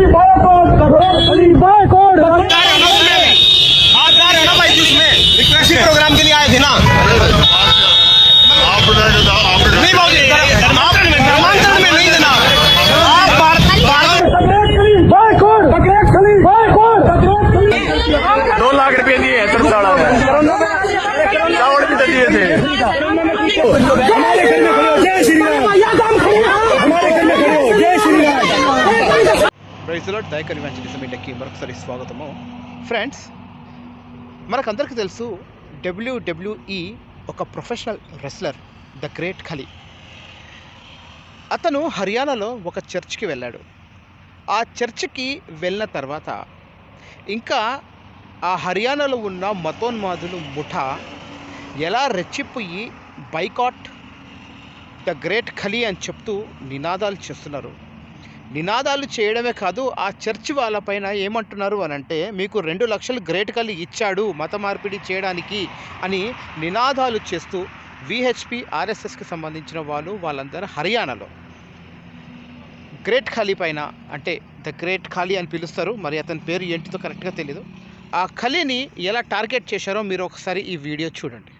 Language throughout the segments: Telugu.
your body. ప్రైజ్లో డైకర్ ఇవాంజలిజం మరొకసారి స్వాగతము. ఫ్రెండ్స్ మనకందరికీ తెలుసు డబ్ల్యూడబ్ల్యూఈ ఒక professional wrestler the great Khali. అతను హర్యానాలో ఒక చర్చ్కి వెళ్ళాడు. ఆ చర్చ్కి వెళ్ళిన తర్వాత ఇంకా ఆ హర్యానాలో ఉన్న మతోన్మాదులు ముఠా ఎలా రెచ్చిపోయి బైకాట్ ద గ్రేట్ ఖలీ అని చెప్తూ నినాదాలు చేస్తున్నారు. నినాదాలు చేయడమే కాదు ఆ చర్చి వాళ్ళపైన ఏమంటున్నారు అని అంటే మీకు రెండు లక్షలు గ్రేట్ ఖలీ ఇచ్చాడు మత మార్పిడి చేయడానికి అని నినాదాలు చేస్తూ విహెచ్పి ఆర్ఎస్ఎస్కి సంబంధించిన వాళ్ళు వాళ్ళందరూ హర్యానాలో. గ్రేట్ ఖాళీ పైన అంటే ద గ్రేట్ ఖాళీ అని పిలుస్తారు మరి అతని పేరు ఏంటిదో కరెక్ట్గా తెలియదు ఆ ఖలీని ఎలా టార్గెట్ చేశారో మీరు ఒకసారి ఈ వీడియో చూడండి.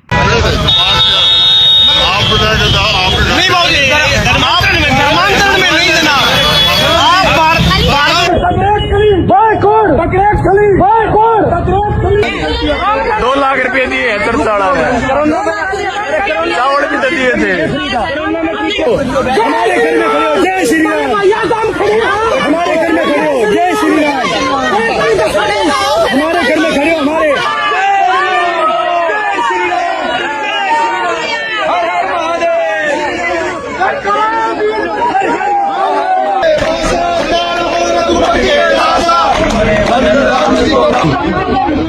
চাউল দিতে দিয়েছে জয় শ্রী রাম জয় শ্রী রাম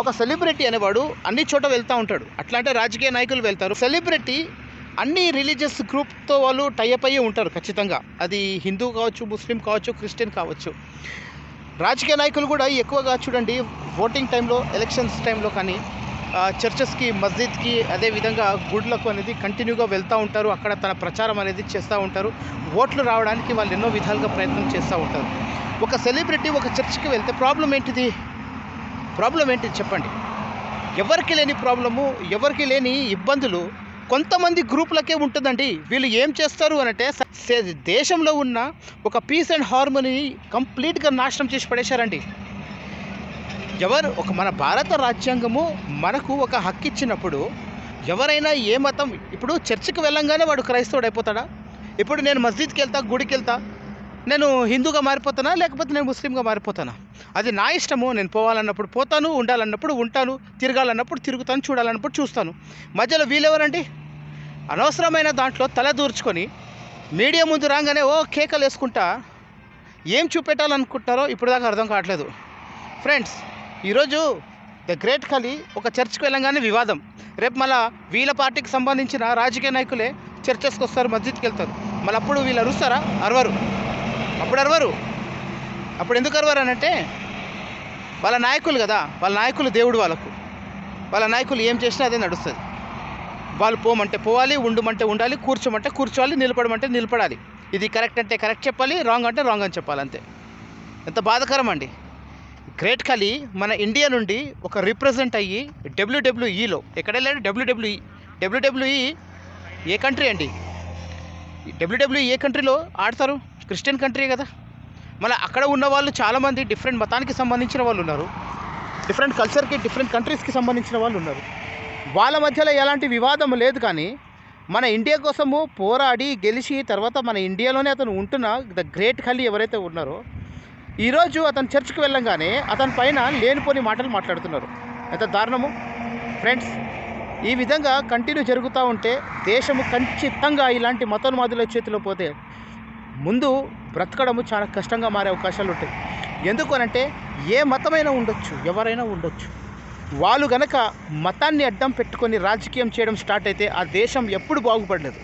ఒక సెలబ్రిటీ అనేవాడు అన్ని చోట వెళ్తూ ఉంటాడు. అట్లా అంటే రాజకీయ నాయకులు వెళ్తారు. సెలబ్రిటీ అన్ని రిలీజియస్ గ్రూప్తో వాళ్ళు టైఅప్ అయ్యి ఉంటారు ఖచ్చితంగా. అది హిందూ కావచ్చు ముస్లిం కావచ్చు క్రిస్టియన్ కావచ్చు. రాజకీయ నాయకులు కూడా ఎక్కువగా చూడండి ఓటింగ్ టైంలో ఎలక్షన్స్ టైంలో కానీ చర్చెస్కి మస్జిద్కి అదేవిధంగా గుడ్లకు అనేది కంటిన్యూగా వెళ్తూ ఉంటారు. అక్కడ తన ప్రచారం అనేది చేస్తూ ఉంటారు. ఓట్లు రావడానికి వాళ్ళు ఎన్నో విధాలుగా ప్రయత్నం చేస్తూ ఉంటారు. ఒక సెలబ్రిటీ ఒక చర్చ్కి వెళ్తే ప్రాబ్లం ఏంటిది? ప్రాబ్లం ఏంటి చెప్పండి. ఎవరికి లేని ప్రాబ్లము ఎవరికి లేని ఇబ్బందులు కొంతమంది గ్రూపులకే ఉంటుందండి. వీళ్ళు ఏం చేస్తారు అనంటే దేశంలో ఉన్న ఒక పీస్ అండ్ హార్మోనీ కంప్లీట్గా నాశనం చేసి పడేశారండి. ఎవరు ఒక మన భారత రాజ్యాంగము మనకు ఒక హక్కు ఇచ్చినప్పుడు ఎవరైనా ఏ మతం ఇప్పుడు చర్చికి వెళ్ళంగానే వాడు క్రైస్తవుడు అయిపోతాడా? ఇప్పుడు నేను మస్జిద్కి వెళ్తా గుడికి వెళ్తా నేను హిందూగా మారిపోతానా లేకపోతే నేను ముస్లింగా మారిపోతానా? అది నా ఇష్టము నేను పోవాలన్నప్పుడు పోతాను ఉండాలన్నప్పుడు ఉంటాను తిరగాలన్నప్పుడు తిరుగుతాను చూడాలన్నప్పుడు చూస్తాను. మధ్యలో వీలెవరండి అనవసరమైన దాంట్లో తల దూర్చుకొని మీడియా ముందు రాగానే ఓ కేకలు వేసుకుంటా. ఏం చూపెట్టాలనుకుంటారో ఇప్పుడు దాకా అర్థం కావట్లేదు. ఫ్రెండ్స్ ఈరోజు ద గ్రేట్ ఖలీ ఒక చర్చ్కి వెళ్ళంగానే వివాదం. రేపు మళ్ళా వీళ్ళ పార్టీకి సంబంధించిన రాజకీయ నాయకులే చర్చెస్కి వస్తారు మస్జిద్కి వెళ్తారు. మళ్ళీ అప్పుడు వీళ్ళు అరుస్తారా? అరవరు. అప్పుడు అరవరు. అప్పుడు ఎందుకు అరవరు అనంటే వాళ్ళ నాయకులు కదా వాళ్ళ నాయకులు దేవుడు వాళ్ళకు. వాళ్ళ నాయకులు ఏం చేసినా అదే నడుస్తుంది. వాళ్ళు పోమంటే పోవాలి ఉండమంటే ఉండాలి కూర్చోమంటే కూర్చోవాలి నిలబడమంటే నిలబడాలి. ఇది కరెక్ట్ అంటే కరెక్ట్ చెప్పాలి రాంగ్ అంటే రాంగ్ అని చెప్పాలి అంతే. ఎంత బాధకరం అండి. గ్రేట్ ఖలీ మన ఇండియా నుండి ఒక రిప్రజెంట్ అయ్యి డబ్ల్యూడబ్ల్యూఈలో ఎక్కడ వెళ్ళాడు? డబ్ల్యూడబ్ల్యూఈ డబ్ల్యూడబ్ల్యూఈ ఏ కంట్రీ అండి? డబ్ల్యూడబ్ల్యూఈ ఏ కంట్రీలో ఆడతారు? క్రిస్టియన్ కంట్రీ కదా. మళ్ళీ అక్కడ ఉన్న వాళ్ళు చాలామంది డిఫరెంట్ మతానికి సంబంధించిన వాళ్ళు ఉన్నారు. డిఫరెంట్ కల్చర్కి డిఫరెంట్ కంట్రీస్కి సంబంధించిన వాళ్ళు ఉన్నారు. వాళ్ళ మధ్యలో ఎలాంటి వివాదం లేదు కానీ మన ఇండియా కోసము పోరాడి గెలిచి తర్వాత మన ఇండియాలోనే అతను ఉంటున్న ద గ్రేట్ ఖలీ ఎవరైతే ఉన్నారో ఈరోజు అతను చర్చ్కి వెళ్ళంగానే అతని పైన లేనిపోని మాటలు మాట్లాడుతున్నారు. ఎంత దారుణము? ఫ్రెండ్స్ ఈ విధంగా కంటిన్యూ జరుగుతూ ఉంటే దేశము ఖచ్చితంగా ఇలాంటి మతోన్మాదుల చేతిలో పోతే ముందు బ్రతకడము చాలా కష్టంగా మారే అవకాశాలు ఉంటాయి. ఎందుకు అనంటే ఏ మతమైనా ఉండొచ్చు ఎవరైనా ఉండొచ్చు. వాళ్ళు గనక మతాన్ని అడ్డం పెట్టుకొని రాజకీయం చేయడం స్టార్ట్ అయితే ఆ దేశం ఎప్పుడు బాగుపడలేదు.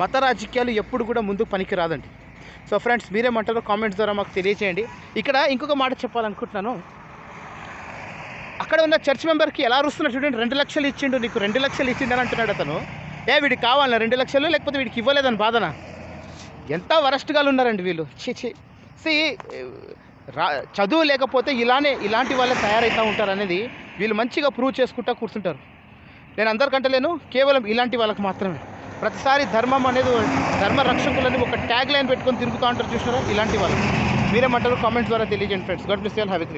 మత రాజకీయాలు ఎప్పుడు కూడా ముందుకు పనికి రాదండి. సో ఫ్రెండ్స్ మీరేమంటారో కామెంట్స్ ద్వారా మాకు తెలియజేయండి ఇక్కడ ఇంకొక మాట చెప్పాలనుకుంటున్నాను. అక్కడ ఉన్న చర్చ్ మెంబర్కి ఎలా అరుస్తున్నాడు చూడండి రెండు లక్షలు ఇచ్చిండు నీకు రెండు లక్షలు ఇచ్చిండని అంటున్నాడు అతను. ఏ వీడికి కావాలన్నా రెండు లక్షలు లేకపోతే వీడికి ఇవ్వలేదని బాధన? ఎంత వరస్ట్గా ఉన్నారండి వీళ్ళు? ఛీ ఛీ. సి రా చదువు లేకపోతే ఇలానే ఇలాంటి వాళ్ళే తయారవుతూ ఉంటారు అనేది వీళ్ళు మంచిగా ప్రూవ్ చేసుకుంటా కూర్చుంటారు. నేను అందరికంటే లేను కేవలం ఇలాంటి వాళ్ళకి మాత్రమే. ప్రతిసారి ధర్మం అనేది ధర్మ రక్షకులని ఒక ట్యాగ్ లైన్ పెట్టుకొని తిరుగుతూ ఉంటారు చూసినారా? ఇలాంటి వాళ్ళు మీరేమంటారు? కామెంట్స్ ద్వారా తెలియజేయండి ఫ్రెండ్స్ గడ్ మిస్ హ్యావ్ ఎ